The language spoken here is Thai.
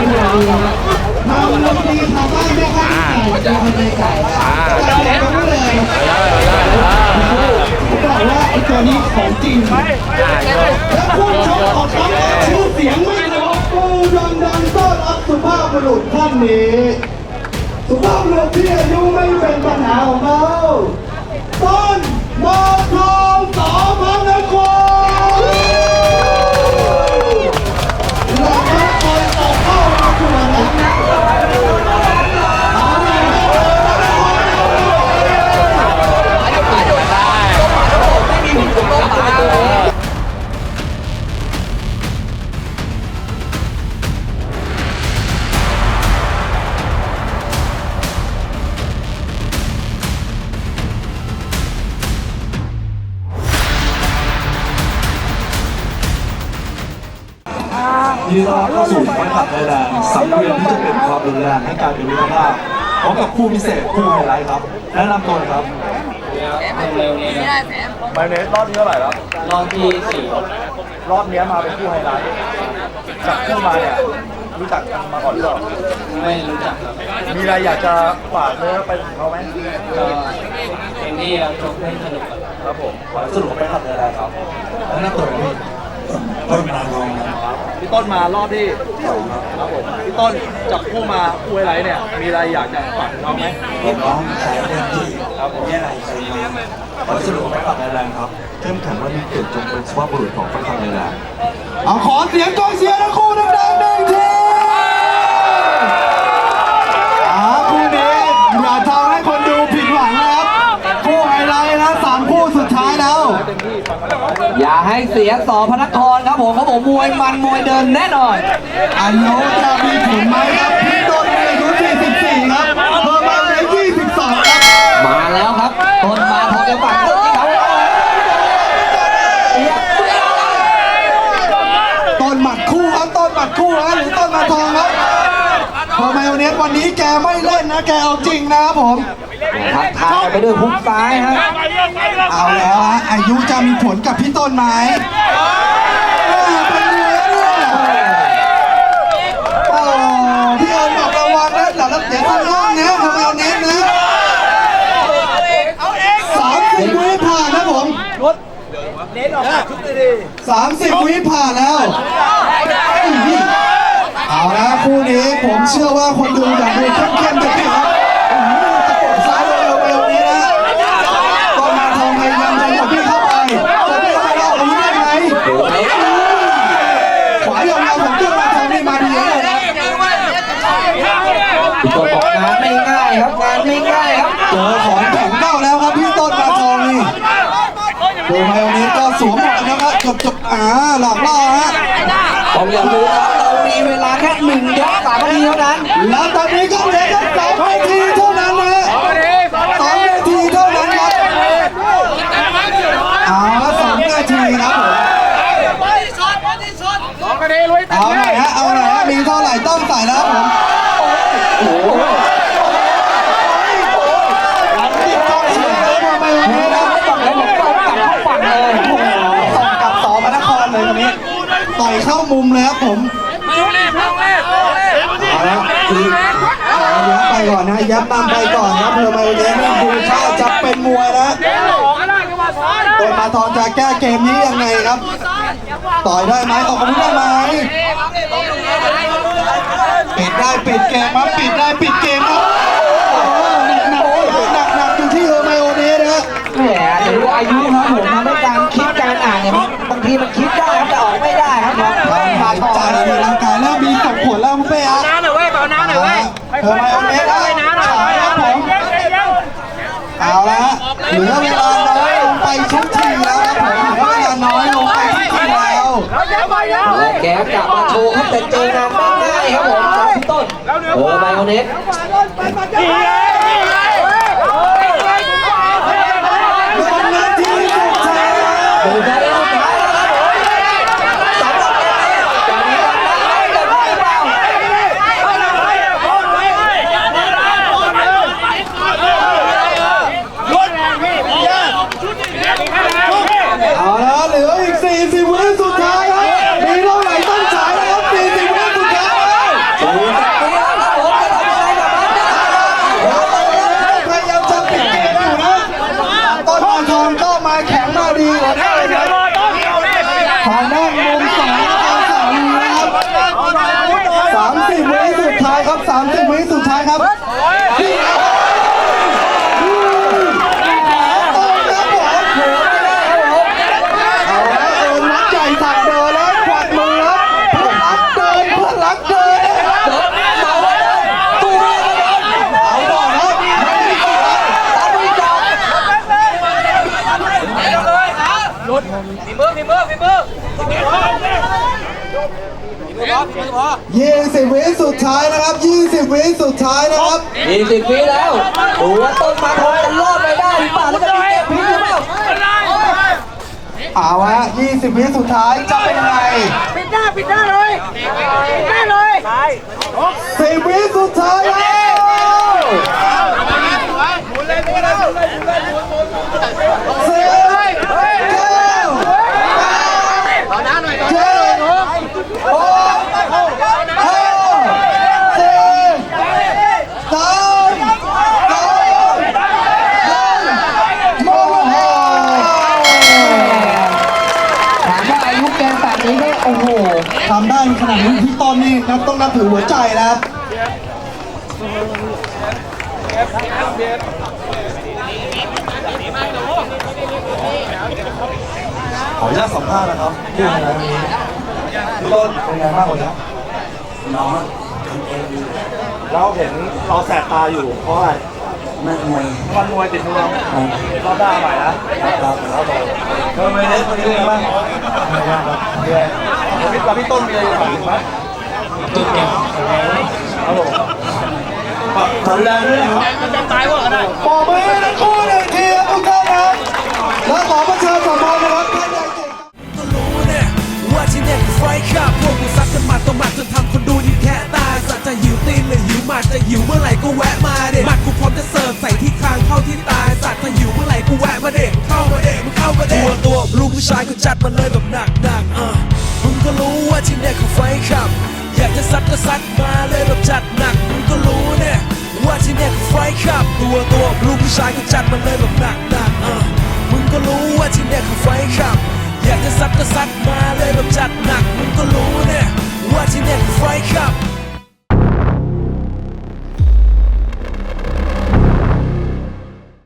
ตรงนี้เนี่ยดีนะทำดนตรีชาวบ้านไม่ค่อยใส่ใจคนในใจจัดแจงกันไว้เลยผมบอกว่าไอ้ตัวนี้ของจริง และผู้ชมของเขาชื่อเสียงไม่หลอกกูดังดังๆต้อนรับสุภาพบุรุษท่านนี้สุภาพบุรุษที่อายุไม่เป็นปัญหาของเขาต้นมอทองสอพันนคร ยินดีต้อนรับเข้าสู่ไฟขับไทยแลนด์สังเวียนที่จะเป็นความรุนแรงให้กลายเป็นมิตรภาพพร้อมกับคู่พิเศษคู่ไฮไลท์ครับแนะนำตัวหน่อยครับเร็วๆนี้นะไมเนสรอบนี้เท่าไหร่แล้วรอบที่สี่รอบนี้มาเป็นคู่ไฮไลท์จากคู่มาเนี่ยรู้จักกันมาก่อนหรือเปล่าไม่รู้จักครับมีอะไรอยากจะฝากเนื้อไปถึงเขาไหมก็เพลงที่เราชกให้สนุกครับครับผมขอให้สรุปไปขับไทยแลนด์ครับแนะนำตัวหน่อยพี่ ต้นนาทองครับพี่ต้นมารอบที่สองครับผมพี่ต้นจับคู่มาคู่ไฮไลท์เนี่ย มีอะไรอยากจะฝากถึงน้องไหมผมน้องชายเต็มที่ครับผมนี่อะไรใจมาขอให้สรุปไปขับไทยแลนด์ครับเข้มแข็งและมีเกียรติจงเป็นสุภาพบุรุษของไฟขับไทยแลนด์เอาขอเสียงกองเชียร์ทั้งคู่ดังๆหนึ่งที อย่าให้เสียสอพนักครครับผมเขาบอกมวยมันมวยเดินแน่นอนอายุจะมีผลไหมครับพี่ต้นมีอายุ44ครับเบอร์มาเลย22ครับมาแล้วครับต้นมาทองจะฝังต้นที่เขาต้นหมัดคู่ครับต้นหมัดคู่ฮะหรือต้นมาทองครับพอไมโอเนสวันนี้แกไม่เล่นนะแกเอาจริงนะครับผม ทักทายไปด้วยฮุกซ้ายฮะ เอาแล้วฮะอายุจะมีผลกับพี่ต้นไหมเออเป็นเนื้อเนี่ยโอ้พี่เอิญบอกระวังนะเดี๋ยวเราเสียทางล่างนะทำไมเอาเน้นนะสามสิบวิผ่านนะผมสามสิบวิผ่านแล้วเอาละคู่นี้ผมเชื่อว่าคนดูอยากดูเข้มๆจะพี่ครับอื้อหือตะปบซ้ายเร็วๆเร็วนี้นะก็มาทองพยายามจะหมดพี่เข้าไปจะพี่เข้าไปเอาอาวุธได้ไหมขวายาวๆของต้นมาทองนี่มาดีเลยนะ พี่ต้นบอกงานไม่ง่ายครับงานไม่ง่ายครับ เจอของแข็งเข้าแล้วครับพี่ต้นมาทองนี่ ดูไมโอนี้ก็สวมหมวกนะครับจบจบๆอ่าหลอกล่อฮะต้องอย่าลืมครับเรามีเวลาแค่หนึ่งยกสามนาทีเท่านั้นแล้วตอนนี้ก็เหลือแค่สองนาทีเท่านั้นนะสองนาทีเท่านั้นครับเอาละสองนาทีครับผมเอาหน่อยฮะเอาหน่อยฮะมีเท่าไหร่ต้องใส่แล้วครับผมติดกองเชียร์เลยมาไม่วันนี้นะ ต้องแล้วผมต้องกลับเข้าฝั่งเลย โอ้โหส่งกลับสอพระนครเลยคนนี้ ต่อยเข้ามุมเลยครับผมเอาละคือย้ำไปก่อนนะย้ำนำไปก่อนนะเพื่อมาวันนี้นี่ดูท่าจะเป็นมวยนะตัวมาทองจะแก้เกมนี้ยังไงครับ ต่อยได้ไหมออกอาวุธได้ไหมปิดได้ปิดเกมครับปิดได้ปิดเกมครับโอ้โหนักหนักหนักอยู่ที่เฮอร์ไมโอเนสนะแหมเดี๋ยวอายุครับผม อกไม่ได้ครับผมร่างกายใจในร่างกายเริ่มมีส่งผลแล้วคุณเป้ฮะน้ำหน่อยเว้ยเปล่าน้ำหน่อยเว้ยเฮอร์ไมโอเนสนะฉายครับผมเอาละฮะเหลือเวลาน้อยลงไปทุกทีแล้วครับผมเหลือเวลาน้อยลงไปทุกทีแล้วและแกกลับมาโชว์ครับแต่เจองานไม่ง่ายครับผมจากพี่ต้นโอ้ไมโอเนสลงนาทีสุดท้ายแล้วดูได้สุดท้ายแล้วครับผมสำหรับแกจะมีการได้ไหมจะได้เปล่า เอาละเหลืออีก 40 วิสุดท้ายครับ มีเท่าไหร่ต้องฉายแล้วครับ40 วิสุดท้ายแล้ว 20 วิสุดท้ายนะครับ 20 วิสุดท้ายนะครับ ยี่สิบวิแล้วดูว่าต้นมาทองจะรอดไปได้หรือเปล่าแล้วจะมีเกมพลิกหรือเปล่าเอาฮะ20 วิสุดท้ายจะเป็นยังไงปิดหน้าปิดหน้าเลยปิดหน้าเลย10 วิสุดท้ายแล้วสิบเก้าต่อหน้าหน่อยต่อหน้าหน่อยหกห้าสี่สามสองหนึ่งหมดเวลา ถามว่าอายุแกนแบบนี้ก็โอ้โห ทำได้ขนาดนี้พี่ต้น นี่นับต้องนับถือหัวใจนะครับขออนุญาตสัมภาษณ์นะครับที่ไหนวันนี้พี่ต้นเป็นไงบ้างวันนี้น้องเราเห็นเราแสบตาอยู่เพราะอะไรมันมวยวันมวยติดนวมรอบหน้าใหม่นะครับครับผมทำไมเล่นวันนี้เป็นไงบ้างเป็นไงบ้างครับเย้พี่กับพี่ต้นมีอะไรจะถามไหม จุดเก็บครับผมขอแรงด้วยนะครับปรบมือให้ทั้งคู่หนึ่งทีครับทุกท่านครับและขอประเชิญสัมภาษณ์นะครับท่านใหญ่เก่งก็รู้เนี่ยว่าที่เนี่ยคือไฟขับพวกกูซัดกันมาต่อมาจนทำคนดูยิ้มแค่ตายสัตว์จะหิวตีนหรือหิวมัดจะหิวเมื่อไหร่ก็แวะมาเด็หมัดกูพร้อมจะเสิร์ฟใส่ที่คางเข้าที่ตายสัตว์ถ้าหิวเมื่อไหร่กูแวะมาเด็เข้ามาเด็มึงเข้ามาเด็ตัวตัวลูกผู้ชายก็จัดมาเลยแบบหนักหนักอะมึงก็รู้ว่าที่เนี่ยคือไฟขับากจะซัดก็ซัดมาเลยแบบจัดหนักมึงก็รู้เนี่ยว่าที่เนี่ยคือไฟขับตัวตัวลูกผู้ชายก็จัดมาเลยแบบหนักหนักๆอะมึงก็รู้ว่าที่เนี่ยคือไฟขับ อยากจะซัดก็ซัดมาเลยแบบจัดหนักมึงก็รู้เนี่ยว่าที่เนี่ยคือไฟขับ